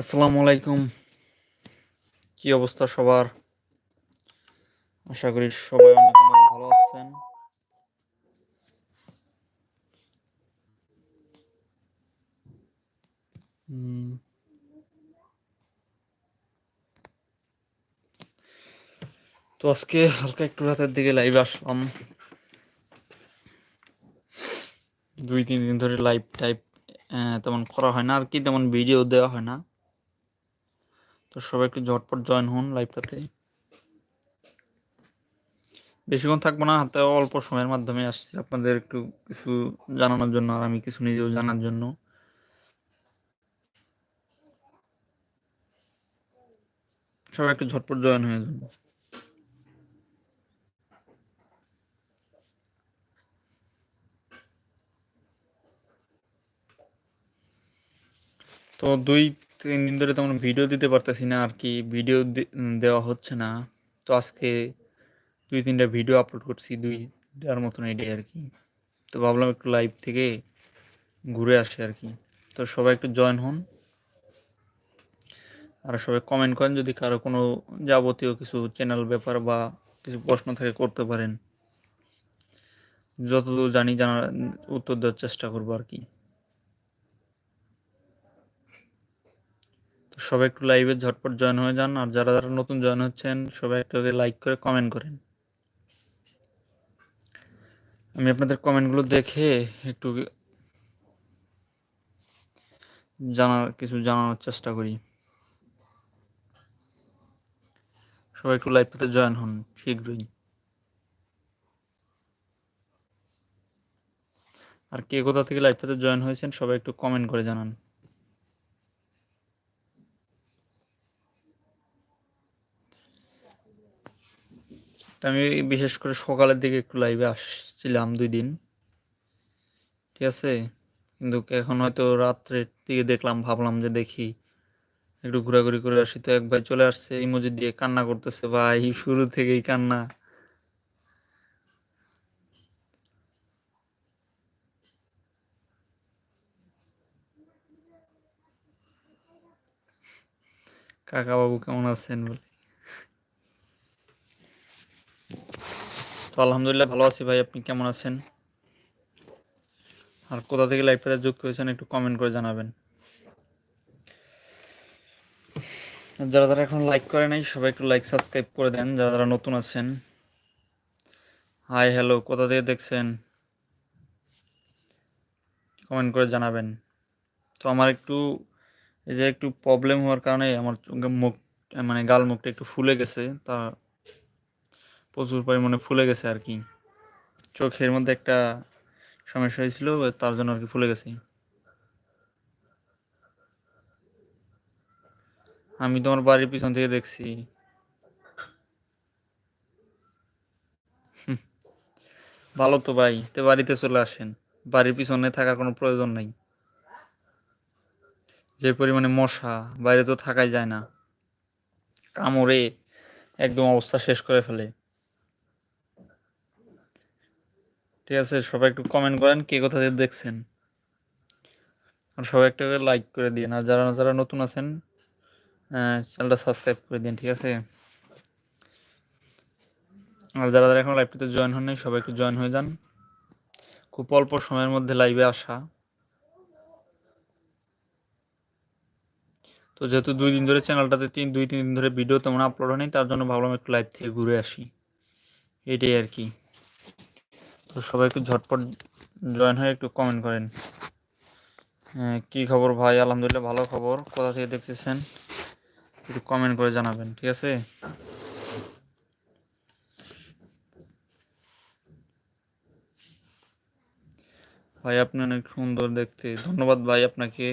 আসসালামু আলাইকুম। কি অবস্থা সবার? আশা করি সবাই অনেক ভালো আছেন। তো আজকে হালকা একটু রাতের দিকে লাইভ আসলাম। দুই, তিন দিন ধরে লাইভ টাইপ তেমন করা হয় না। আর কি তেমন ভিডিও দেওয়া হয় না। তো সবাই একটু ঝটপট জয়েন হন লাইভটাতে বেশিক্ষণ থাকব না, হাতে অল্প সময়ের মাধ্যমে আসছি আপনাদের একটু কিছু জানানোর জন্য আর আমি কিছু নিজেও জানার জন্য। সবাই একটু ঝটপট জয়েন হয়ে যান। তো দুই তিন দিন ধরে তেমন ভিডিও দিতে পারতেছি না, আর কি ভিডিও দেওয়া হচ্ছে না। তো আজকে দুই, তিনটা ভিডিও আপলোড করছি, দুই দেওয়ার মতন এটাই আর কি। তো ভাবলাম একটু লাইভ থেকে ঘুরে আসি আর কি। তো সবাই একটু জয়েন হন। আর সবাই কমেন্ট করেন যদি কারও কোনো যাবতীয় কিছু চ্যানেল ব্যাপার বা কিছু প্রশ্ন থাকে করতে পারেন। যতদূর জানি জানার উত্তর দেওয়ার চেষ্টা করব আর কি। তো সবাই একটু লাইভে ঝটপট জয়েন হয়ে যান। আর যারা যারা নতুন জয়েন হচ্ছেন, সবাই একটু লাইক করে কমেন্ট করেন। আমি আপনাদের কমেন্টগুলো দেখে একটু জানার, কিছু জানানোর চেষ্টা করি। সবাই একটু লাইভ লাইভটাতে জয়েন হন, শীঘ্রই। আর কে কোথা থেকে লাইভ লাইভটাতে জয়েন হয়েছেন, সবাই একটু কমেন্ট করে জানান। আমি বিশেষ করে সকালের দিকে একটু লাইভে আসছিলাম দুই দিন। ঠিক আছে? কিন্তু এখন হয়তো রাত্রের দিকে দেখলাম, ভাবলাম যে দেখি একটু ঘোরাঘুরি করে আসি। তো এক ভাই চলে আসছে ইমোজি দিয়ে কান্না করতেছে, ভাই, শুরু থেকেই কান্না। কাকা বাবু কেমন আছেন বলে? তো আলহামদুলিল্লাহ ভালো আছি ভাই, আপনি কেমন আছেন? আর কোথা থেকে লাইভটাতে যুক্ত হয়েছেন একটু কমেন্ট করে জানাবেন। যারা যারা এখন লাইক করে নাই, সবাই একটু লাইক সাবস্ক্রাইব করে দেন, যারা যারা নতুন আছেন। হাই হ্যালো কোথা থেকে দেখছেন? কমেন্ট করে জানাবেন। তো আমার একটু, এই যে একটু প্রবলেম হওয়ার কারণে আমার মুখ মানে গাল মুখটা একটু ফুলে গেছে, তা প্রচুর পরিমাণে ফুলে গেছে আর কি। চোখের মধ্যে একটা সমস্যা হয়েছিল, তার জন্য আর কি ফুলে গেছে। আমি তোমার বাড়ির পিছন থেকে দেখছি। ভালো তো ভাই, তে বাড়িতে চলে আসেন। বাড়ির পিছনে থাকার কোনো প্রয়োজন নাই। যে পরিমাণে মশা বাইরে তো থাকাই যায় না। কামড়ে একদম অবস্থা শেষ করে ফেলে। ঠিক আছে, সবাই একটু কমেন্ট করেন কে কোথা থেকে দেখছেন। আর সবাই একটা লাইক করে দিন আর যারা যারা নতুন আছেন চ্যানেলটা সাবস্ক্রাইব করে দিন ঠিক আছে? আর যারা যারা এখন লাইভটিতে জয়েন হন নাই সবাই একটু জয়েন হয়ে যান। খুব অল্প সময়ের মধ্যে লাইভে আসা। তো যেহেতু দুই দিন ধরে চ্যানেলটাতে তিন, দুই, তিন দিন ধরে ভিডিও তেমন আপলোড হয়নি, তার জন্য ভাবলাম একটু লাইভ থেকে ঘুরে আসি। এটাই আর কি। তো সবাই একটু ঝটপট জয়েন হয়ে একটু কমেন্ট করেন। কি খবর ভাই? আলহামদুলিল্লাহ ভালো খবর। কোথা থেকে দেখতেছেন? একটু কমেন্ট করে জানাবেন, ঠিক আছে? ভাই, আপনি অনেক সুন্দর দেখতে। ধন্যবাদ ভাই আপনাকে।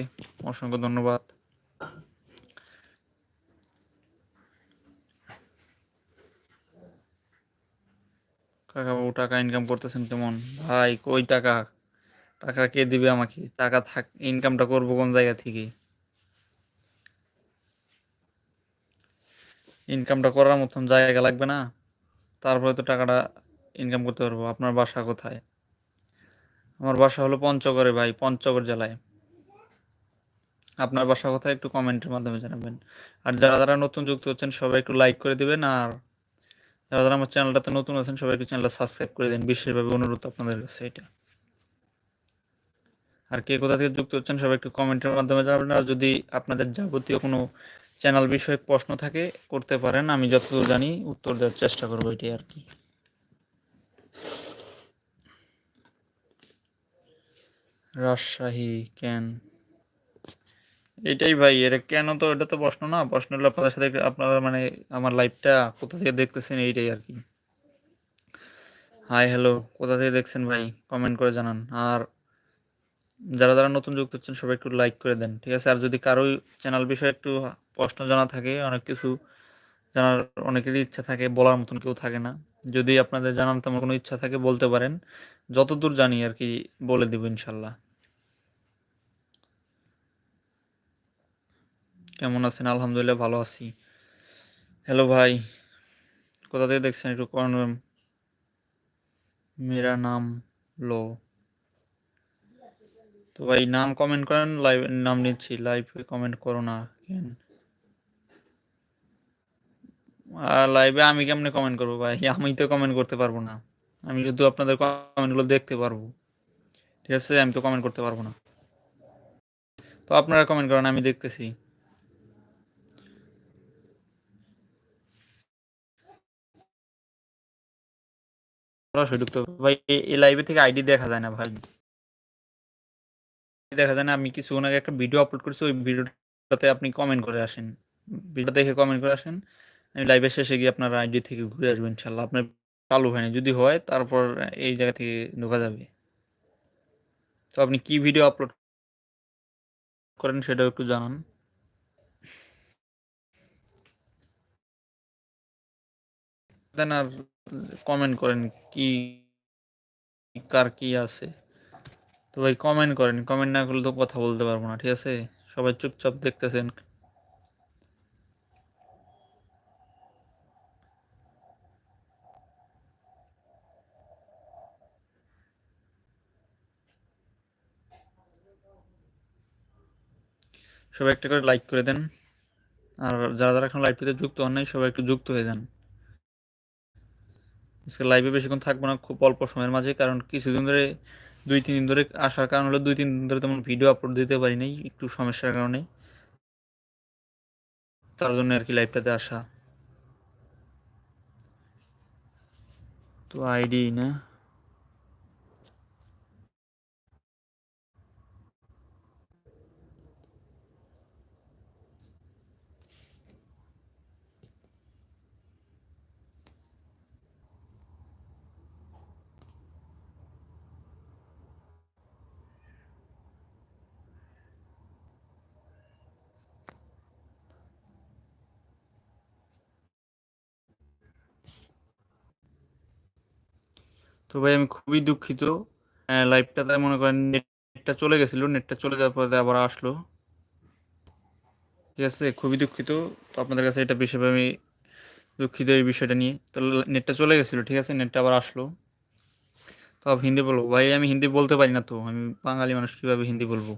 অসংখ্য ধন্যবাদ। কাকাবাবু টাকা ইনকাম করতেছেন কেমন? ভাই, কই টাকা? টাকা কে দিবে আমাকে? টাকা থাক ইনকামটা করব কোন জায়গা থেকে? ইনকামটা করার মতন জায়গা লাগবে না। তারপরে তো টাকাটা ইনকাম করতে পারব। আপনার বাসা কোথায়? আমার বাসা হলো পঞ্চগড়ে ভাই, পঞ্চগড় জেলায়। আপনার বাসা কোথায় একটু কমেন্টের মাধ্যমে জানাবেন। আর যারা যারা নতুন যুক্ত হচ্ছেন, সবাই একটু লাইক করে দিবেন। আর যারা আমার চ্যানেলটাতে নতুন আছেন সবাই একটু চ্যানেলটা সাবস্ক্রাইব করে দিন। বিশেষভাবে অনুরোধ আপনাদের কাছে এটা। আর কে কোথা থেকে যুক্ত হচ্ছেন, সবাই একটু কমেন্টের মাধ্যমে জানাবেন। আর যদি আপনাদের যাবতীয় কোনো চ্যানেল বিষয়ে প্রশ্ন থাকে, করতে পারেন। আমি যতদূর জানি, উত্তর দেওয়ার চেষ্টা করব এটাই আর কি। রাজশাহী, কেন? এটাই ভাই এটা কেন তো, এটা তো প্রশ্ন না। প্রশ্ন হলো আপনাদের সাথে আপনারা মানে আমার লাইভটা কোথা থেকে দেখতেছেন এইটাই আর কি। হাই হ্যালো কোথা থেকে দেখছেন ভাই? কমেন্ট করে জানান। আর যারা যারা নতুন যুক্ত হচ্ছেন, সবাই একটু লাইক করে দেন, ঠিক আছে? আর যদি কারও চ্যানেল বিষয়ে একটু প্রশ্ন জানা থাকে, অনেক কিছু জানার অনেকেরই ইচ্ছা থাকে, বলার মতন কেউ থাকে না। যদি আপনাদের জানার তেমন কোনো ইচ্ছা থাকে, বলতে পারেন। যতদূর জানি আর কি, বলে দেব ইনশাল্লাহ। কেমন আছেন? আলহামদুলিল্লাহ ভালো আছি। হ্যালো ভাই, কোথা থেকে দেখছেন একটু কমেন্ট মেরা নাম লো। তো ভাই, নাম কমেন্ট করেন লাইভ নাম নিচ্ছি লাইভে কমেন্ট করো না কেন? লাইভে আমি কেমনে কমেন্ট করব ভাই? আমি তো কমেন্ট করতে পারব না। আমি শুধু আপনাদের কমেন্টগুলো দেখতে পারব। ঠিক আছে? আমি তো কমেন্ট করতে পারব না। তো আপনারা কমেন্ট করেন, আমি দেখতেছি। সরাসরি ঢুকতে। ভাই, এই লাইভে থেকে আইডি দেখা যায় না ভাই। দেখা যায় না, আমি কিছুক্ষণ আগে একটা ভিডিও আপলোড করেছি, ওই ভিডিওটাতে আপনি কমেন্ট করে আসেন। ভিডিও দেখে কমেন্ট করে আসেন, আমি লাইভের শেষে গিয়ে আপনার আইডি থেকে ঘুরে আসবেন ইনশাল্লাহ আপনার চালু হয়নি, যদি হয় তারপর এই জায়গা থেকে ঢোকা যাবে। তো আপনি কি ভিডিও আপলোড করেন সেটাও একটু জানান। দেন আর কমেন্ট করেন কি, কার কি আছে? তো ভাই কমেন্ট করেন কমেন্ট না করলে তো কথা বলতে পারব না, ঠিক আছে? সবাই চুপচাপ দেখতেছেন। সবাই একটা করে লাইক করে দেন। আর যারা যারা এখন লাইভটিতে যুক্ত হন নাই, সবাই একটু যুক্ত হয়ে যান। আজকে লাইভে বেশিক্ষণ থাকব না, খুব অল্প সময়ের মাঝে, কারণ কিছুদিন ধরে, দুই, তিন দিন ধরে আসার কারণ হলো দুই, তিন দিন ধরে তেমন ভিডিও আপলোড দিতে পারি নাই, একটু সমস্যার কারণে। তার জন্য আর কি লাইভটাতে আসা। তো আইডি না। তো ভাই আমি খুবই দুঃখিত। লাইভটাতে মনে করেন নেটটা চলে গেছিল নেটটা চলে যাওয়ার পরে আবার আসলো। ঠিক আছে, খুবই দুঃখিত। তো আপনাদের কাছে এটা বিষয়ে আমি দুঃখিত এই বিষয়টা নিয়ে। তো নেটটা চলে গেছিল, ঠিক আছে নেটটা আবার আসলো। তো আপনি হিন্দি বলব। ভাই, আমি হিন্দি বলতে পারি না তো, আমি বাঙালি মানুষ কীভাবে হিন্দি বলব?